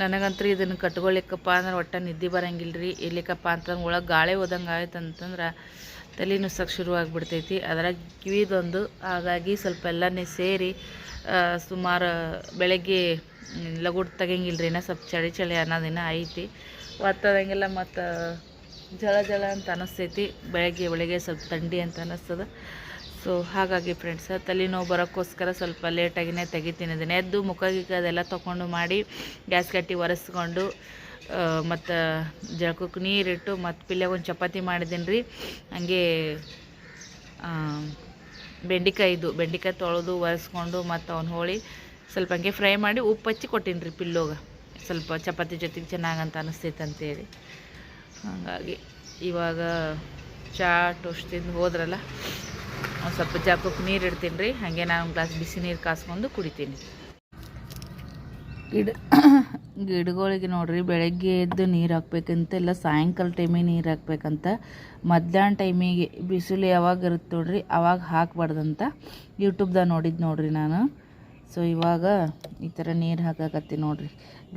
ನನಗಂತೂ ಇದನ್ನು ಕಟ್ಕೊಳಿಕ್ಕಪ್ಪ ಅಂದ್ರೆ ಒಟ್ಟು ನಿದ್ದೆ ಬರಂಗಿಲ್ಲ ರೀ ಎಲ್ಲಿಕಪ್ಪ ಅಂತಂದ್ರೆ ಒಳಗೆ ಗಾಳಿ ಹೋದಂಗೆ ಆಯ್ತು ಅಂತಂದ್ರೆ ತಲೆ ನುಸ್ಸಕ್ಕೆ ಶುರು ಆಗಿಬಿಡ್ತೈತಿ. ಅದ್ರಾಗ ಕಿವಿದೊಂದು ಹಾಗಾಗಿ ಸ್ವಲ್ಪ ಎಲ್ಲನೇ ಸೇರಿ ಸುಮಾರು ಬೆಳಗ್ಗೆ ಲಗುಡ್ ತೆಗಿಯಂಗಿಲ್ಲ ರೀ ಇನ್ನ ಸ್ವಲ್ಪ ಚಳಿ ಚಳಿ ಅನ್ನೋದಿನ ಐತಿ. ಒತ್ತದಂಗೆಲ್ಲ ಮತ್ತು ಜಳ ಜಳ ಅಂತ ಅನ್ನಿಸ್ತೈತಿ ಬೆಳಗ್ಗೆ ಬೆಳಗ್ಗೆ ಸ್ವಲ್ಪ ಥಂಡಿ ಅಂತ ಅನ್ನಿಸ್ತದ ಸೊ ಹಾಗಾಗಿ ಫ್ರೆಂಡ್ಸ್ ತಲೆನೋವು ಬರೋಕ್ಕೋಸ್ಕರ ಸ್ವಲ್ಪ ಲೇಟಾಗಿನೇ ತೆಗಿತೀನಿ ಅದನ್ನು ಎದ್ದು ಮುಖ ಗಿಕ್ಕ ಅದೆಲ್ಲ ತೊಗೊಂಡು ಮಾಡಿ, ಗ್ಯಾಸ್ ಕಟ್ಟಿ ಒರೆಸ್ಕೊಂಡು ಮತ್ತು ಜಳಕಕ್ಕೆ ನೀರಿಟ್ಟು ಮತ್ತು ಪಿಲ್ಲೆಗೆ ಒಂದು ಚಪಾತಿ ಮಾಡಿದ್ದೀನಿ ರೀ ಹಂಗೆ ಬೆಂಡೆಕಾಯಿದು ಬೆಂಡೆಕಾಯಿ ತೊಳೆದು ಒರೆಸ್ಕೊಂಡು ಮತ್ತು ಅವ್ನು ಹೋಳಿ ಸ್ವಲ್ಪ ಹಂಗೆ ಫ್ರೈ ಮಾಡಿ ಉಪ್ಪು ಹಚ್ಚಿ ಕೊಟ್ಟೀನಿ ರೀ ಪಿಲ್ಲೋಗ. ಸ್ವಲ್ಪ ಚಪಾತಿ ಜೊತೆಗೆ ಚೆನ್ನಾಗಂತ ಅನಿಸ್ತೈತೆ ಅಂತೇಳಿ. ಹಾಗಾಗಿ ಇವಾಗ ಚಾ ಟೋಸ್ಟ್ ತಿಂದು ಹೋದ್ರಲ್ಲ, ಒಂದು ಸ್ವಲ್ಪ ಜಾಕಕ್ಕೆ ನೀರು ಇಡ್ತೀನಿ ರೀ, ಹಾಗೆ ನಾನು ಒಂದು ಗ್ಲಾಸ್ ಬಿಸಿ ನೀರು ಕಾಸ್ಕೊಂಡು ಕುಡಿತೀನಿ. ಗಿಡ ಗಿಡಗಳಿಗೆ ನೋಡ್ರಿ, ಬೆಳಗ್ಗೆ ಎದ್ದು ನೀರು ಹಾಕ್ಬೇಕಂತ ಇಲ್ಲ, ಸಾಯಂಕಾಲ ಟೈಮಿಗೆ ನೀರು ಹಾಕ್ಬೇಕಂತ. ಮಧ್ಯಾಹ್ನ ಟೈಮಿಗೆ ಬಿಸಿಲು ಯಾವಾಗ ಇರುತ್ತೆ ನೋಡ್ರಿ, ಅವಾಗ ಹಾಕ್ಬಾರ್ದಂತ ಯೂಟ್ಯೂಬ್ದಾಗ ನೋಡಿದ್ದು ನೋಡ್ರಿ ನಾನು. ಸೊ ಇವಾಗ ಈ ಥರ ನೀರು ಹಾಕಾಕತ್ತೀನಿ ನೋಡ್ರಿ.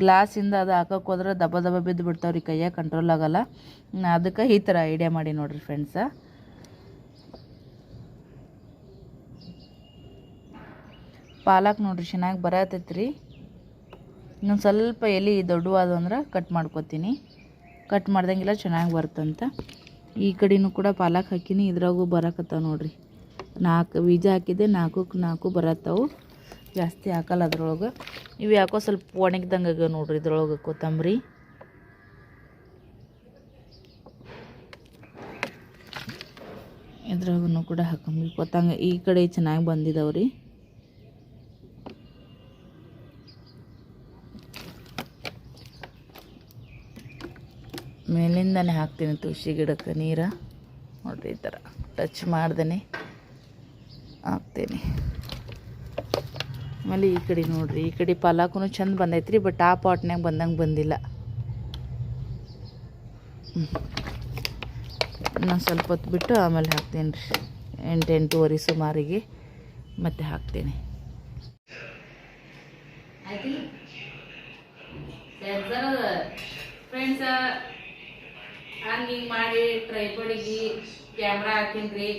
ಗ್ಲಾಸಿಂದ ಅದು ಹಾಕಕ್ಕೆ ಹೋದ್ರೆ ದಬ ದಬ ಬಿದ್ದು ಬಿಡ್ತಾವ್ರಿ ಕೈಯಾಗ ಕಂಟ್ರೋಲ್ ಆಗಲ್ಲ. ಅದಕ್ಕೆ ಈ ಥರ ಐಡಿಯಾ ಮಾಡಿ ನೋಡಿರಿ ಫ್ರೆಂಡ್ಸ ಪಾಲಕ್ ನೋಡಿರಿ ಚೆನ್ನಾಗಿ ಬರತೈತಿ ರೀ ಇನ್ನೊಂದು ಸ್ವಲ್ಪ ಎಲೆ ದೊಡ್ಡವಾದ ಅಂದ್ರೆ ಕಟ್ ಮಾಡ್ಕೊತೀನಿ. ಕಟ್ ಮಾಡ್ದಂಗೆಲ್ಲ ಚೆನ್ನಾಗಿ ಬರ್ತಂತ. ಈ ಕಡೆನೂ ಕೂಡ ಪಾಲಕ್ ಹಾಕಿನಿ, ಇದ್ರಾಗೂ ಬರಕತ್ತಾವೆ ನೋಡ್ರಿ. ನಾಲ್ಕು ಬೀಜ ಹಾಕಿದ್ದೆ ನಾಲ್ಕಕ್ಕೆ ನಾಲ್ಕು ಬರತ್ತಾವು. ಜಾಸ್ತಿ ಹಾಕಲ್ಲ ಅದ್ರೊಳಗೆ. ಇವು ಯಾಕೋ ಸ್ವಲ್ಪ ಒಣಗ್ದಂಗೆ ನೋಡ್ರಿ ಇದ್ರೊಳಗೆ ಕೊತ್ತಂಬರಿ. ಇದ್ರೊಳಗೂ ಕೂಡ ಹಾಕಂಬಿ. ಕೊತ್ತಂಗ ಈ ಕಡೆ ಚೆನ್ನಾಗಿ ಬಂದಿದಾವೆ ರೀ. ಮೇಲಿಂದನೇ ಹಾಕ್ತೀನಿ ತುಳಸಿ ಗಿಡಕ್ಕೆ ನೀರು. ನೋಡಿರಿ ಈ ಥರ. ಟಚ್ ಮಾಡ್ದೇ ಹಾಕ್ತೀನಿ. ಆಮೇಲೆ ಈ ಕಡೆ ನೋಡ್ರಿ, ಈ ಕಡೆ ಪಲಾಕೂ ಚಂದ ಬಂದೈತ್ರಿ ಬಟ್ ಆ ಪಾಟ್ನಾಗ ಬಂದಂಗೆ ಬಂದಿಲ್ಲ. ನಾನು ಸ್ವಲ್ಪ ಹೊತ್ತು ಬಿಟ್ಟು ಆಮೇಲೆ ಹಾಕ್ತೇನೆ ರೀ. ಎಂಟು, ಎಂಟೂವರೆ ಸುಮಾರಿಗೆ ಮತ್ತೆ ಹಾಕ್ತೇನೆ. ಫ್ರೆಂಡ್ಸ ಹಂಗೆ ಮಾಡಿ ಟ್ರೈಪಡಿಗೆ ಕ್ಯಾಮ್ರಾ ಹಾಕಿನ್ರಿ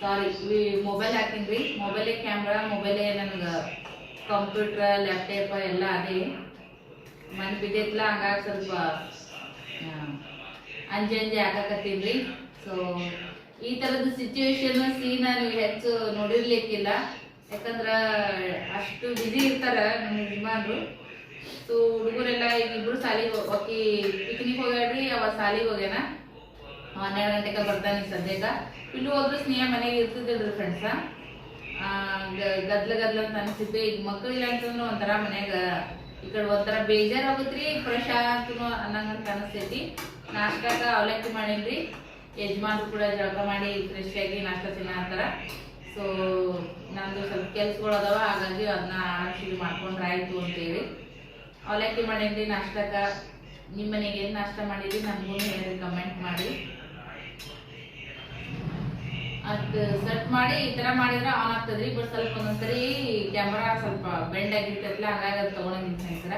ಸಾರಿ ಮೊಬೈಲ್ ಹಾಕಿನ್ರಿ ಮೊಬೈಲೇ ಕ್ಯಾಮ್ರಾ ಮೊಬೈಲೇ ನನಗೆ ಕಂಪ್ಯೂಟ್ರ್ ಲ್ಯಾಪ್ಟಾಪ ಎಲ್ಲ ಅದೇ. ಮನೆ ಬಿದ್ದೈತ್ಲ, ಹಂಗಾಗಿ ಸ್ವಲ್ಪ ಅಂಜೆ ಅಂಜೆ ಹಾಕಕತ್ತೀನಿ ಸೊ ಈ ಥರದ ಸಿಚುವೇಶನ್ ಸೀನ್ ನೀವು ಹೆಚ್ಚು ನೋಡಿರ್ಲಿಕ್ಕಿಲ್ಲ. ಯಾಕಂದ್ರೆ ಅಷ್ಟು ಬಿಸಿ ಇರ್ತಾರೆ ನಮ್ಮ ಯಜಮಾನ್ರು. ಸೊ ಹುಡುಗರೆಲ್ಲ, ಈಗ ಇಬ್ಬರು ಸಾಲಿಗೆ ಹೋಗಿ ಪಿಕ್ನಿಕ್ ಹೋಗ್ಯಾಡ್ರಿ ಅವ ಸಾಲಿಗೆ ಹೋಗ್ಯಾನ. ಹನ್ನೆರಡು ಗಂಟೆಗೆ ಬರ್ತಾನೆ ಸದ್ಯಕ್ಕೆ. ಇಲ್ಲೂ ಹೋದ್ರು ಸ್ನೇಹ ಮನೆಗೆ ಇರ್ತಿದ್ದಿಲ್ರಿ ಫ್ರೆಂಡ್ಸ ಗದ್ಲ ಗದ್ಲ ಅಂತ ಅನಿಸುತ್ತೆ ಈಗ ಮಕ್ಕಳಿಲ್ಲ ಅಂತಂದ್ರೆ ಒಂಥರ ಮನ್ಯಾಗ ಈ ಕಡೆ ಒಂಥರ ಬೇಜಾರ್ ಫ್ರೆಶ್ ಪ್ರಶಾಂತನು ಅನ್ನಂಗಂತ ಅನಿಸ್ತೈತಿ. ನಾಷ್ಟಾಕ ಅವಲಕ್ಕಿ ಮಾಡಿದ್ರಿ ಯಜಮಾನ್ರು ಕೂಡ ಜಳಕ ಮಾಡಿ ಫ್ರೆಶ್ ಆಗಿ ನಾಷ್ಟ ತಿನ್ನತ್ತಾರ ಸೊ ನಂದು ಸ್ವಲ್ಪ ಕೆಲ್ಸಗಳು ಅದಾವ, ಹಾಗಾಗಿ ಅದನ್ನ ಆರಕ್ಷಿ ಮಾಡ್ಕೊಂಡ್ರೆ ಆಯ್ತು ಅಂತೇಳಿ. ಅವಲಕ್ಕಿ ಮಾಡಿದ್ರಿ ನಾಷ್ಟಕ್ಕೆ. ನಿಮ್ಮ ಮನೆಗೆ ಏನು ನಾಷ್ಟ ಮಾಡಿದ್ರಿ? ನಮಗೂ ಹೇಳಿ ಕಮೆಂಟ್ ಮಾಡಿ. ಅದು ಸೆಟ್ ಮಾಡಿ ಈ ತರ ಮಾಡಿದ್ರೆ ಆನ್ ಆಗ್ತದ್ರಿ ಬಟ್ ಸ್ವಲ್ಪ ಒಂದೊಂದ್ಸರಿ ಕ್ಯಾಮರಾ ಸ್ವಲ್ಪ ಬೆಂಡ್ ಆಗಿರ್ತೈತಿಲ್ಲ ಹಾಗಾಗಿ ಅದು ತಗೊಂಡಿದ್ದೀನಿ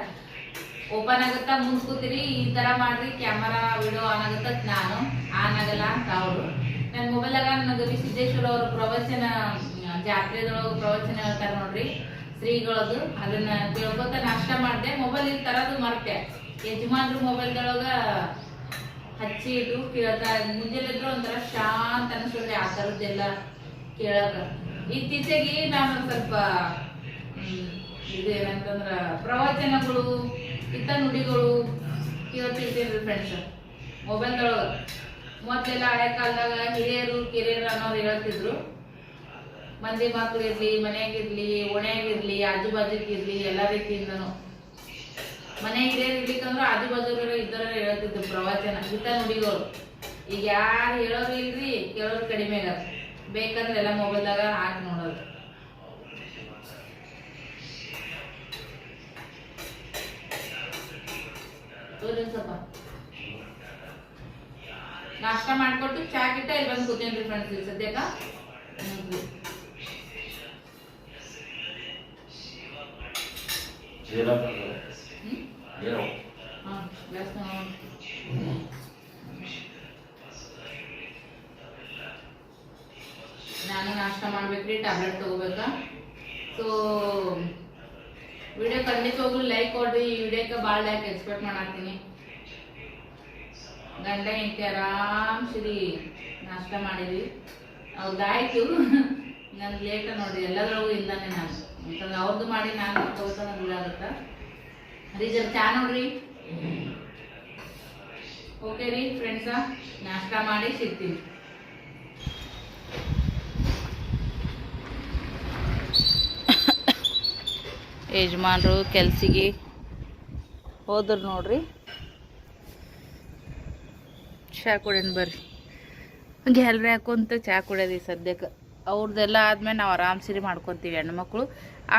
ಓಪನ್ ಆಗುತ್ತಾ ಮುಂದ್ ಈ ತರ ಮಾಡ್ರಿ ಕ್ಯಾಮರಾ ವಿಡಿಯೋ ಆನ್ ಆಗುತ್ತ ನಾನು ಆನ್ ಆಗಲ್ಲ ಅಂತ ಅವರು. ನನ್ನ ಮೊಬೈಲಾಗ ಸಿದ್ದೇಶ್ವರ ಅವ್ರ ಪ್ರವಚನ, ಜಾತ್ರೆದೊಳಗೆ ಪ್ರವಚನ ಹೇಳ್ತಾರೆ ನೋಡ್ರಿ, ಶ್ರೀಗಳದು, ಅದನ್ನ ಕೇಳ್ಕೊತ ನಾಷ್ಟ ಮಾಡಿದೆ ಮೊಬೈಲ್ ಇಲ್ಲಿ ತರದು ಮರ್ತೆ. ಯಜಮಾನ್ರು ಮೊಬೈಲ್ದೊಳಗ ಹಚ್ಚಿ ಇದು ಕೇಳ್ತಾ ಮುಂಜಾನೆ ಇದ್ರು ಒಂಥರ ಶಾಂತ ಅನಿಸ್ತದೆ ಆ ಥರದ್ದೆಲ್ಲ ಕೇಳಕ ಇತ್ತೀಚೆಗೆ ನಾನು ಸ್ವಲ್ಪ ಇದೇನಂತಂದ್ರ ಪ್ರವಚನಗಳು, ಇತ್ತ ನುಡಿಗಳು ಕೇಳ್ತಿರ್ತೀನಿ ಫ್ರೆಂಡ್ಸ್ ಮೊಬೈಲ್ದೊಳಗ ಮೊದಲೆಲ್ಲ ಹಳೆ ಕಾಲದಾಗ ಹಿರಿಯರು, ಕಿರಿಯರು ಅನ್ನೋರು ಹೇಳ್ತಿದ್ರು. ಮಂದಿ ಮಕ್ಳು ಇರ್ಲಿ ಮನೆಯಾಗಿರ್ಲಿ, ಓಣ್ಯಾಗಿರ್ಲಿ ಆಜು ಬಾಜುಕಿರ್ಲಿ ಎಲ್ಲ ರೀತಿಯಿಂದನು. ಮನೆ ಹಿರಿಯರು ಇರ್ಲಿಕ್ಕಂದ್ರೆ ಆಜು ಬಾಜು ಇದ್ದರ ಹೇಳ್ತಿದ್ರು ಪ್ರವಚನ. ಹಿತ ನುಡಿಗಳು ಈಗ ಯಾರು ಹೇಳೋರು ಇಲ್ರಿ ಕೇಳೋರು ಕಡಿಮೆ ಅದ ಬೇಕಂದ್ರೆ ಎಲ್ಲ ಮೊಬೈಲ್ದಾಗ ಹಾಕಿ ನೋಡೋದು. ಸ್ವಲ್ಪ ನಾಷ್ಟ ಮಾಡ್ಕೊಟ್ಟು ಚಾ ಗಿಟ್ಟ ಇಲ್ಲಿ ಬಂದು ಕೂತೇನ್ರಿ ಫ್ರೆಂಡ್ಸ್ ಇಲ್ಲಿ ಸದ್ಯಕ್ಕ? ಹ್ಮ್? ನಾನು ನಾಷ್ಟ ಮಾಡ್ಬೇಕ್ರಿ ಟ್ಯಾಬ್ಲೆಟ್ ತಗೋಬೇಕಾ? ಸೊ ವಿಡಿಯೋ ಖಂಡಿತವಾಗ್ಲೂ ಲೈಕ್ ಕೊಡ್ರಿ. ಈ ವಿಡಿಯೋಕ್ಕೆ ಭಾಳ ಲೈಕ್ ಎಕ್ಸ್ಪೆಕ್ಟ್ ಮಾಡಾಕ್ತೀನಿ ಗಂಡ, ಹೆಂಡತಿ ಆರಾಮ್ ಸಿರಿ ನಾಷ್ಟ ಮಾಡಿದ್ವಿ ಅವ್ರದ್ದಾಯ್ತು ನನ್ ಲೇಟ ನೋಡ್ರಿ. ಎಲ್ಲದ್ರೊಳಗೂ ಇಲ್ದಾನೆ ನಾನು. ಅವ್ರದ್ದು ಮಾಡಿ ನಾನು ತಗೋತ ನಂಗೆ ರೀಸರ್ ಚಾ ನೋಡ್ರಿ ಓಕೆ ರೀ ಫ್ರೆಂಡ್ಸ ನಾಷ್ಟ ಮಾಡಿ ಸಿಗ್ತೀವಿ ಯಜಮಾನ್ರು ಕೆಲ್ಸಿಗೆ ಹೋದ್ರು ನೋಡ್ರಿ. ಚಾ ಕುಡಿಯೋಣ ಬರ್ರಿ. ಗ್ಯಾಲ್ರಿ ಹಾಕೊಂತ ಚಾ ಕುಡಿಯೋದು ಸದ್ಯಕ್ಕೆ ಅವ್ರದ್ದೆಲ್ಲ ಆದ್ಮೇಲೆ ನಾವು ಆರಾಮ್ಸಿರಿ ಮಾಡ್ಕೊತೀವಿ ಹೆಣ್ಮಕ್ಳು.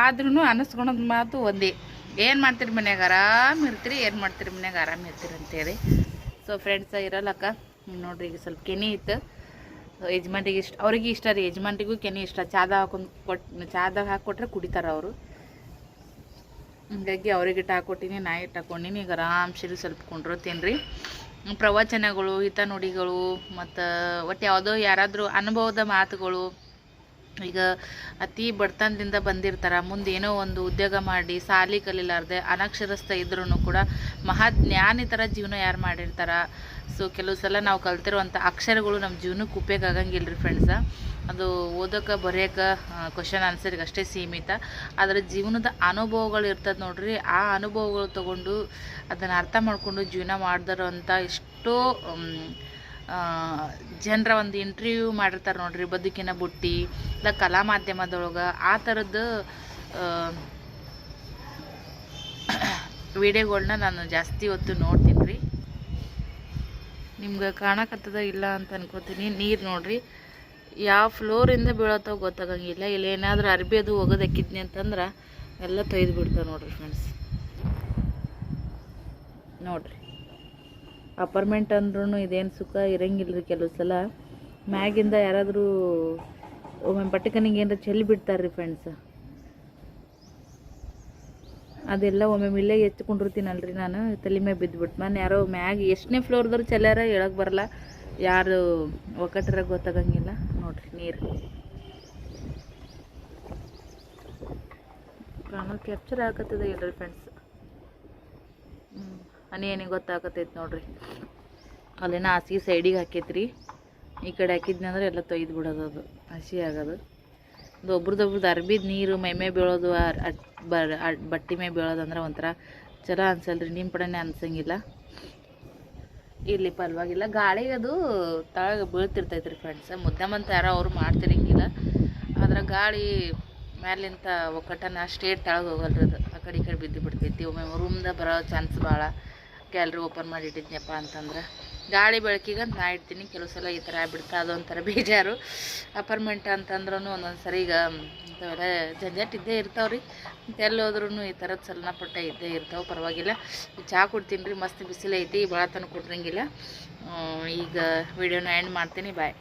ಆದ್ರೂ ಅನಿಸ್ಕೊಳೋದು ಮಾತು ಒಂದೇ. ಏನು ಮಾಡ್ತೀರಿ ಮನ್ಯಾಗ? ಆರಾಮ ಇರ್ತೀರಿ, ಏನು ಮಾಡ್ತೀರಿ ಮನ್ಯಾಗ? ಆರಾಮ ಇರ್ತೀರಿ ಅಂತೇಳಿ. ಸೊ ಫ್ರೆಂಡ್ಸ ಇರಲ್ಲಕ್ಕ ನೋಡ್ರಿ, ಈಗ ಸ್ವಲ್ಪ ಕೆನಿ ಇತ್ತು. ಯಜಮಾನಿಗೆ ಇಷ್ಟ, ಅವ್ರಿಗೆ ಇಷ್ಟ ರೀ ಯಜಮಾನಿಗೂ ಕೆನಿ ಇಷ್ಟ. ಚಾದ ಹಾಕೊಂಡು ಕೊಟ್ಟು ಚಾದಾಗ ಹಾಕ್ಕೊಟ್ರೆ ಕುಡಿತಾರೆ ಅವರು. ಹಂಗಾಗಿ ಅವ್ರಿಗೆ ಇಟ್ಟು ಹಾಕ್ಕೊಟ್ಟಿನಿ ನಾ ಇಟ್ಟು ಹಾಕೊಂಡಿನಿ. ಈಗ ಆರಾಮ್ಸಿರಿ ಸ್ವಲ್ಪ ಕೊಂಡ್ರು ರೀ ಪ್ರವಚನಗಳು ಹಿತ ನುಡಿಗಳು ಮತ್ತು ಒಟ್ಟು ಯಾವುದೋ ಯಾರಾದರೂ ಅನುಭವದ ಮಾತುಗಳು ಈಗ ಅತಿ ಬಡತನದಿಂದ ಬಂದಿರ್ತಾರೆ, ಮುಂದೆ ಏನೋ ಒಂದು ಉದ್ಯೋಗ ಮಾಡಿ, ಸಾಲಿ ಕಲಿಲಾರ್ದೆ ಅನಕ್ಷರಸ್ಥ ಇದ್ರೂ ಕೂಡ ಮಹಾಜ್ಞಾನಿ ಥರ ಜೀವನ ಯಾರು ಮಾಡಿರ್ತಾರ? ಸೊ ಕೆಲವು ಸಲ ನಾವು ಕಲ್ತಿರುವಂಥ ಅಕ್ಷರಗಳು ನಮ್ಮ ಜೀವನಕ್ಕೆ ಉಪಯೋಗ ಆಗಂಗಿಲ್ಲ ರೀ ಫ್ರೆಂಡ್ಸ ಅದು ಓದೋಕೆ, ಬರೆಯೋಕೆ ಕ್ವಶನ್ ಆನ್ಸರ್ಗೆ ಅಷ್ಟೇ ಸೀಮಿತ. ಆದರೆ ಜೀವನದ ಅನುಭವಗಳು ಇರ್ತದೆ ನೋಡ್ರಿ, ಆ ಅನುಭವಗಳು ತಗೊಂಡು ಅದನ್ನು ಅರ್ಥ ಮಾಡಿಕೊಂಡು ಜೀವನ ಮಾಡಿದಾರೋ ಅಂತ ಎಷ್ಟೋ ಜನರ ಒಂದು ಇಂಟರ್ವ್ಯೂ ಮಾಡಿರ್ತಾರೆ ನೋಡ್ರಿ, ಬದುಕಿನ ಬುಟ್ಟಿ, ಇಲ್ಲ ಕಲಾ ಮಾಧ್ಯಮದೊಳಗೆ, ಆ ಥರದ್ದು ವಿಡಿಯೋಗಳನ್ನ ನಾನು ಜಾಸ್ತಿ ಹೊತ್ತು ನೋಡ್ತೀನಿ ರೀ ನಿಮ್ಗೆ ಕಾಣಕತ್ತದ ಇಲ್ಲ ಅಂತ ಅನ್ಕೋತೀನಿ. ನೀರು ನೋಡ್ರಿ ಯಾವ ಫ್ಲೋರಿಂದ ಬೀಳತ್ತೋ ಗೊತ್ತಾಗಂಗಿಲ್ಲ. ಇಲ್ಲಿ ಏನಾದರೂ ಅರ್ಬಿ ಅದು ಹೋಗೋದಕ್ಕಿದ್ನಿ ಅಂತಂದ್ರೆ, ಎಲ್ಲ ತೊಯ್ದು ಬಿಡ್ತಾವೆ ನೋಡ್ರಿ ಫ್ರೆಂಡ್ಸ್ ನೋಡ್ರಿ. ಅಪಾರ್ಟ್ಮೆಂಟ್ ಅಂದ್ರೂ ಇದೇನು ಸುಖ ಇರಂಗಿಲ್ಲ ರೀ ಕೆಲವು ಸಲ. ಮ್ಯಾಗಿಂದ ಯಾರಾದರೂ ಒಮ್ಮೆ ಪಟ್ಟಕನಿಗೆ ಏನಾರ ಚೆಲ್ಲಿ ಬಿಡ್ತಾರೆ ರೀ ಫ್ರೆಂಡ್ಸ್ ಅದೆಲ್ಲ ಒಮ್ಮೆ ಇಲ್ಲೇ ಎತ್ಕೊಂಡಿರ್ತೀನಲ್ರಿ ನಾನು, ತಲೆ ಮೇಲೆ ಬಿದ್ದುಬಿಟ್ಟು ನಾನು ಯಾರೋ ಮ್ಯಾಗ ಎಷ್ಟನೇ ಫ್ಲೋರ್ದವ್ರು ಚೆಲ್ಲಾರ ಹೇಳಕ್ಕೆ ಬರಲ್ಲ. ಯಾರು ಒಕ್ಕಟ್ಟರ ಗೊತ್ತಾಗಂಗಿಲ್ಲ. ನೋಡ್ರಿ ನೀರು. ಕ್ಯಾಪ್ಚರ್ ಆಗತ್ತದ ಇಲ್ರಿ ಫ್ರೆಂಡ್ಸ್ ಹ್ಞೂ ಹನಿ ಏನಿಗೆ ಗೊತ್ತಾಗತ್ತೈತೆ ನೋಡ್ರಿ. ಅಲ್ಲಿನ ಹಾಸಿಗೆ ಸೈಡಿಗೆ ಹಾಕೈತ್ರಿ. ಈ ಕಡೆ ಹಾಕಿದ್ನಿ ಅಂದ್ರೆ ಎಲ್ಲ ತೊಯ್ದು ಬಿಡೋದು ಅದು. ಹಸಿ ಆಗೋದು. ಅದು ಒಬ್ರದೊಬ್ರದ್ದು ಅರ್ಬಿದ ನೀರು ಮೈಮೇ ಬೀಳೋದು ಬಟ್ಟೆ ಮೇ ಬೀಳೋದಂದ್ರೆ ಒಂಥರ ಚಲೋ ಅನ್ಸಲ್ರಿ. ನಿಮ್ಮ ಕಡೆನೇ ಅನ್ಸಂಗಿಲ್ಲ. ಇಲ್ಲಿ ಪರವಾಗಿಲ್ಲ. ಗಾಳಿಗೆ ಅದು ತಳಗ ಬೀಳ್ತಿರ್ತೈತೆ ರೀ ಫ್ರೆಂಡ್ಸ್ ಮುದ್ದಮಂತ ಯಾರೋ ಅವ್ರು ಮಾಡ್ತಿರಂಗಿಲ್ಲ. ಆದ್ರೆ ಗಾಳಿ ಮ್ಯಾಲಿಂತ ಒಕ್ಕಟ್ಟನ ಸ್ಟೇಟ್ ತೆಳಗೆ ಹೋಗಲ್ರಿ ಅದು. ಆ ಕಡೆ ಈ ಕಡೆ ಬಿದ್ದು ಬಿಡ್ತೈತಿ. ಒಮ್ಮೆ ರೂಮ್ದ ಬರೋ ಚಾನ್ಸ್ ಭಾಳ ಗ್ಯಾಲ್ರಿ ಓಪನ್ ಮಾಡಿ ಇಟ್ಟಿದ್ನಪ್ಪ ಅಂತಂದ್ರೆ ಗಾಳಿ ಬೆಳಕಿಗಂತ ನಾ ಇಡ್ತೀನಿ ಕೆಲವು ಸಲ ಈ ಥರ ಆಗ್ಬಿಡ್ತಾ ಅದೊಂಥರ ಬೇಜಾರು. ಅಪಾರ್ಟ್ಮೆಂಟ್ ಅಂತಂದ್ರೂ ಒಂದೊಂದು ಸರಿ ಈಗ ಇಂಥವೆಲ್ಲ ಜಂಜಾಟ್ ಇದ್ದೇ ಇರ್ತಾವ್ರಿ. ಎಲ್ಲಿ ಹೋದ್ರೂ ಈ ಥರದ ಸಲನ ಪಟ್ಟ ಇದ್ದೇ ಇರ್ತಾವೆ ಪರವಾಗಿಲ್ಲ. ಚಹಾ ಕೊಡ್ತೀನಿ ರೀ ಮಸ್ತ್ ಬಿಸಿಲೈತಿ ಭಾಳ ತನಕ ಕುಡ್ರಂಗಿಲ್ಲ ಹ್ಮ್, ಈಗ ವಿಡಿಯೋನ ಎಂಡ್ ಮಾಡ್ತೀನಿ ಬಾಯ್